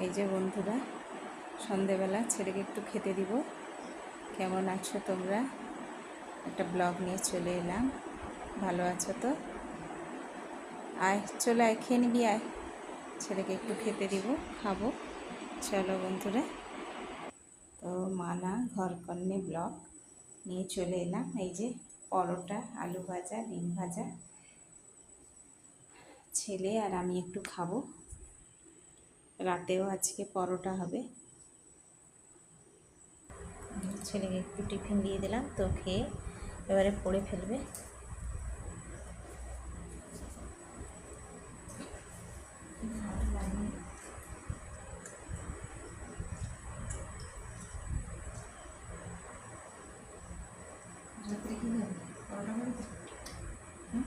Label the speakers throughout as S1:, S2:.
S1: এই যে বন্ধুরা, সন্ধেবেলা ছেলেকে একটু খেতে দিব। কেমন আছো তোমরা? একটা ব্লগ নিয়ে চলে এলাম। ভালো আছো তো? আয়, চলে আয়, খেয়ে নিবি, আয়। ছেলেকে একটু খেতে দিব, খাব। চলো বন্ধুরা। তো মানা ঘরকন্যে ব্লগ নিয়ে চলে এলাম। এই যে পরোটা, আলু ভাজা, ডিম ভাজা। ছেলে আর আমি একটু খাব। রাতেও আজকে পরোটা হবে। ছেলেকে একটু টিফিন দিয়ে দিলাম তো খেয়ে এবারে পড়ে ফেলবে রাত্রে কি হবে পরোটা হবে হুম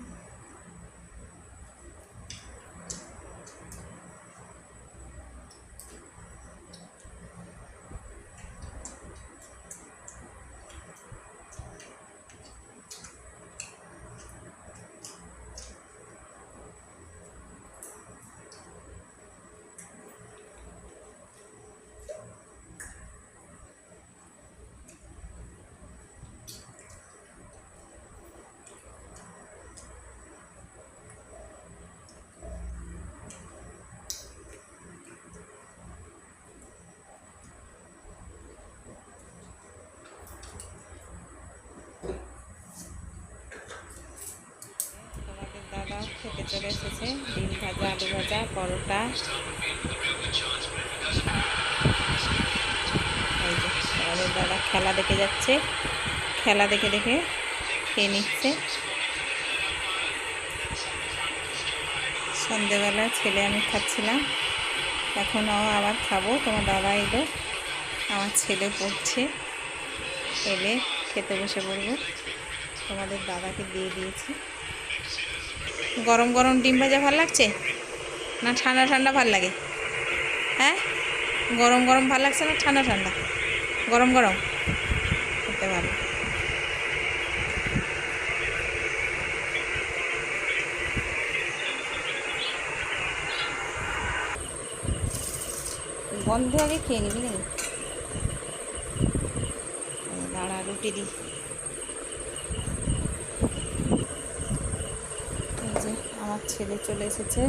S1: তোমাদের দাদা খেতে চলে এসেছে। ডিম ভাজা, আলু ভাজা, পরোটা। তোমাদের দাদা খেলা দেখে যাচ্ছে। খেলা দেখে দেখে খেয়ে নিচ্ছে। সন্ধেবেলা ছেলে আমি খাচ্ছিলাম। এখনও আবার খাব। তোমার দাদা এলো। আমার ছেলে পড়ছে। এলে খেতে বসে পড়ব। তোমাদের দাদাকে দিয়ে দিয়েছি। গরম গরম ডিম ভাজা ভালো লাগছে? না ঠান্ডা ঠান্ডা ভালো লাগে? হ্যাঁ? গরম গরম ভালো লাগছে না ঠান্ডা ঠান্ডা? গরম গরম? খেতে ভালো। বন্ধ আগে খেয়ে নিবি দাঁড়া, রুটি দিই এই যে আমার ছেলে চলে এসেছে।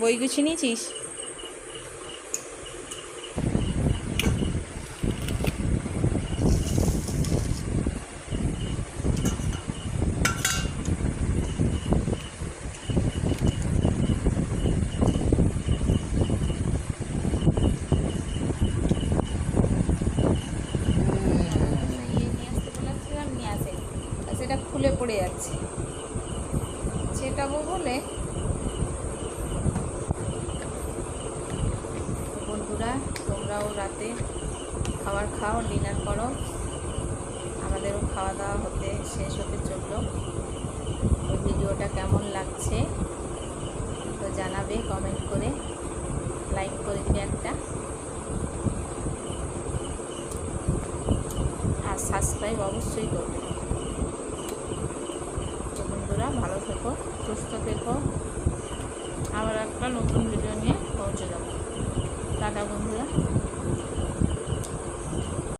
S1: বই গুছিয়ে নিয়েছিস ইয়ে নিয়ে আসতে বলেছিলাম নিয়ে আসে আর সেটা খুলে পড়ে যাচ্ছে সেটাবো বলে বন্ধুরা, তোমরাও রাতে খাবার খাও, ডিনার করো। আমাদেরও খাওয়া দাওয়া হতে শেষ হতে চলল। ভিডিওটা কেমন লাগছে? তো জানাবে কমেন্ট করে লাইক করে দিবে একটা। আর সাবস্ক্রাইব অবশ্যই করবে। ভালো থেকো সুস্থ থেকো। আবার একটা নতুন ভিডিও নিয়ে পৌঁছে যাব। টাটা বন্ধুরা।